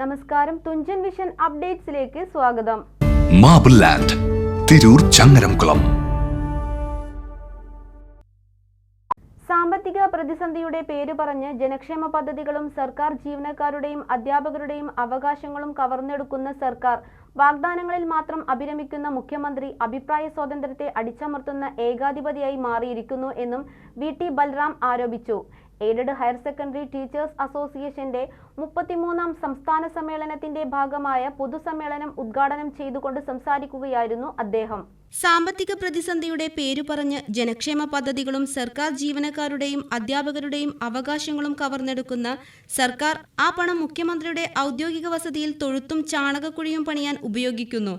നമസ്കാരം. തുഞ്ചൻ വിഷൻ അപ്ഡേറ്റ്സിലേക്ക് സ്വാഗതം. Marble land Tirur Changaramkulam. സാമ്പത്തിക പ്രതിസന്ധിയുടെ പേര് പറഞ്ഞ് ജനക്ഷേമ പദ്ധതികളും സർക്കാർ ജീവനക്കാരുടെയും അധ്യാപകരുടെയും അവകാശങ്ങളും കവർന്നെടുക്കുന്ന സർക്കാർ വാഗ്ദാനങ്ങളിൽ മാത്രം അഭിരമിക്കുന്ന മുഖ്യമന്ത്രി അഭിപ്രായ സ്വാതന്ത്ര്യത്തെ അടിച്ചമർത്തുന്ന ഏകാധിപതിയായി മാറിയിരിക്കുന്നു എന്നും വി ടി ബൽറാം ആരോപിച്ചു. എയ്ഡഡ് ഹയർ സെക്കൻഡറി ടീച്ചേഴ്സ് അസോസിയേഷന്റെ മുപ്പത്തിമൂന്നാം സംസ്ഥാന സമ്മേളനത്തിന്റെ ഭാഗമായ പൊതുസമ്മേളനം ഉദ്ഘാടനം ചെയ്തുകൊണ്ട് സംസാരിക്കുകയായിരുന്നു അദ്ദേഹം. സാമ്പത്തിക പ്രതിസന്ധിയുടെ പേരു പറഞ്ഞ് ജനക്ഷേമ പദ്ധതികളും സർക്കാർ ജീവനക്കാരുടെയും അധ്യാപകരുടെയും അവകാശങ്ങളും കവർന്നെടുക്കുന്ന സർക്കാർ ആ പണം മുഖ്യമന്ത്രിയുടെ ഔദ്യോഗിക വസതിയിൽ തൊഴുത്തും ചാണകക്കുഴിയും പണിയാൻ ഉപയോഗിക്കുന്നു.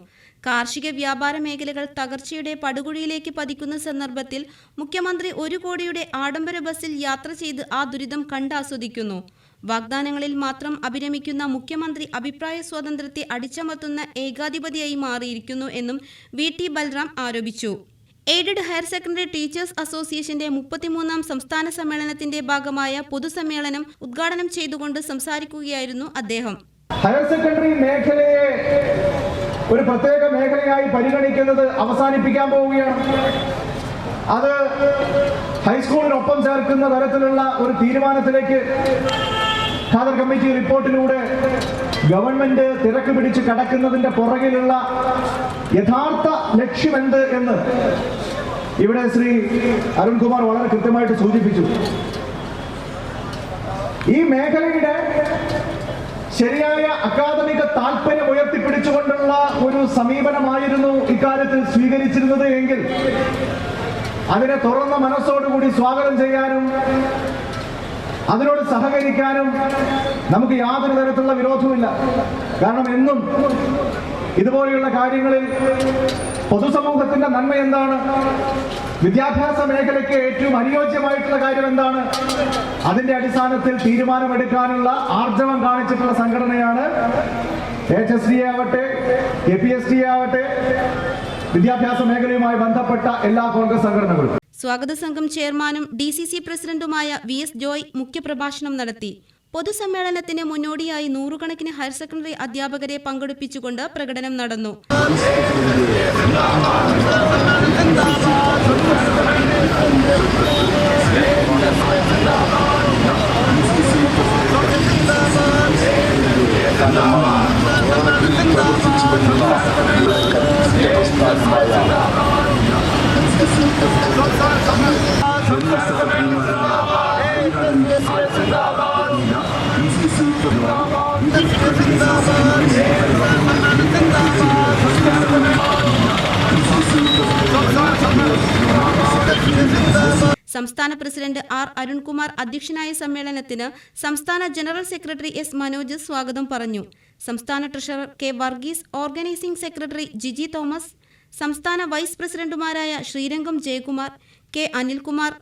കാർഷിക വ്യാപാര മേഖലകൾ തകർച്ചയുടെ പടുകുഴിയിലേക്ക് പതിക്കുന്ന സന്ദർഭത്തിൽ മുഖ്യമന്ത്രി ഒരു കോടിയുടെ ആഡംബര ബസ്സിൽ യാത്ര ചെയ്ത് ആ ദുരിതം കണ്ടാസ്വദിക്കുന്നു. വാഗ്ദാനങ്ങളിൽ മാത്രം അഭിരമിക്കുന്ന മുഖ്യമന്ത്രി അഭിപ്രായ സ്വാതന്ത്ര്യത്തെ അടിച്ചമർത്തുന്ന ഏകാധിപതിയായി മാറിയിരിക്കുന്നു എന്നും വി ടി ബൽറാം ആരോപിച്ചു. എയ്ഡഡ് ഹയർ സെക്കൻഡറി ടീച്ചേഴ്സ് അസോസിയേഷന്റെ മുപ്പത്തിമൂന്നാം സംസ്ഥാന സമ്മേളനത്തിന്റെ ഭാഗമായ പൊതുസമ്മേളനം ഉദ്ഘാടനം ചെയ്തുകൊണ്ട് സംസാരിക്കുകയായിരുന്നു അദ്ദേഹം. ഹയർ സെക്കൻഡറി മേഖലയെ ഒരു പ്രത്യേക മേഖലയായി പരിഗണിക്കുന്നത് അവസാനിപ്പിക്കാൻ പോവുകയാണ്. അത് ഹൈസ്കൂളിനൊപ്പം ചേർക്കുന്ന തരത്തിലുള്ള ഒരു തീരുമാനത്തിലേക്ക് ഖാദർ കമ്മിറ്റി റിപ്പോർട്ടിലൂടെ ഗവൺമെന്റ് തിരക്ക് പിടിച്ച് കടക്കുന്നതിന്റെ പുറകിലുള്ള യഥാർത്ഥ ലക്ഷ്യമെന്ത് എന്ന് ഇവിടെ ശ്രീ അരുൺകുമാർ വളരെ കൃത്യമായിട്ട് സൂചിപ്പിച്ചു. ഈ മേഖലയുടെ ശരിയായ അക്കാദമിക താല്പര്യം ഉയർത്തിപ്പിടിച്ചുകൊണ്ടുള്ള ഒരു സമീപനമായിരുന്നു ഇക്കാര്യത്തിൽ സ്വീകരിച്ചിരുന്നത് എങ്കിൽ അതിനെ തുറന്ന മനസ്സോടുകൂടി സ്വാഗതം ചെയ്യാനും അതിനോട് സഹകരിക്കാനും നമുക്ക് യാതൊരു തരത്തിലുള്ള വിരോധവുമില്ല. കാരണം എന്നും ഇതുപോലെയുള്ള കാര്യങ്ങളിൽ പൊതുസമൂഹത്തിന്റെ നന്മ എന്താണ്? വിദ്യാഭ്യാസ മേഖലയ്ക്ക് ഏറ്റവും അനുയോജ്യമായിട്ടുള്ള കാര്യം എന്താണ്? അതിന്റെ അടിസ്ഥാനത്തിൽ തീരുമാനമെടുക്കാനുള്ള ആർജവം കാണിച്ചിട്ടുള്ള സംഘടനയാണ് എച്ച് എസ് ഡി ആവട്ടെ എ പി എസ് ഡി ആവട്ടെ വിദ്യാഭ്യാസ മേഖലയുമായി ബന്ധപ്പെട്ട എല്ലാ കോൺഗ്രസ് സംഘടനകളും സ്വാഗത സംഘം ചെയർമാനും ഡി സി സി പ്രസിഡന്റുമായ വി എസ് ജോയ് മുഖ്യപ്രഭാഷണം നടത്തി. പൊതുസമ്മേളനത്തിന് മുന്നോടിയായി നൂറുകണക്കിന് ഹയർ സെക്കൻഡറി അധ്യാപകരെ പങ്കെടുപ്പിച്ചുകൊണ്ട് പ്രകടനം നടന്നു സംസ്ഥാന പ്രസിഡന്റ് ആർ അരുൺകുമാർ അധ്യക്ഷനായ സമ്മേളനത്തിന് സംസ്ഥാന ജനറൽ സെക്രട്ടറി എസ് മനോജ് സ്വാഗതം പറഞ്ഞു. സംസ്ഥാന treasurer K Varghese organising secretary Jiji Thomas സംസ്ഥാന വൈസ് പ്രസിഡന്റുമാരായ Srirangam Jayakumar K Anilkumar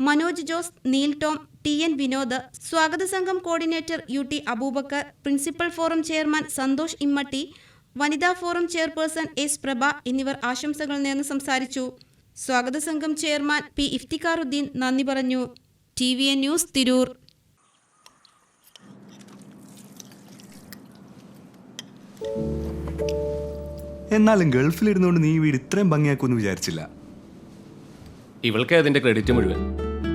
Manoj Jose Neil Tom T N Vinod സ്വാഗത സംഘം coordinator U T Aboobacker principal forum chairman Santhosh Immatty വനിതാ forum chairperson S പ്രഭ എന്നിവർ ആശംസകൾ നേർന്ന് സംസാരിച്ചു. സ്വാഗത സംഘം ചെയർമാൻ പി ഇഫ്തിഖാറുദ്ദീൻ നന്ദി പറഞ്ഞു. T V N news Tirur. എന്നാലും ഗൾഫിലിരുന്നുകൊണ്ട് നീ വീട് ഇത്രയും ഭംഗിയാക്കുമെന്ന് വിചാരിച്ചില്ല. ഇവൾക്ക് അതിന്റെ ക്രെഡിറ്റ് മുഴുവൻ.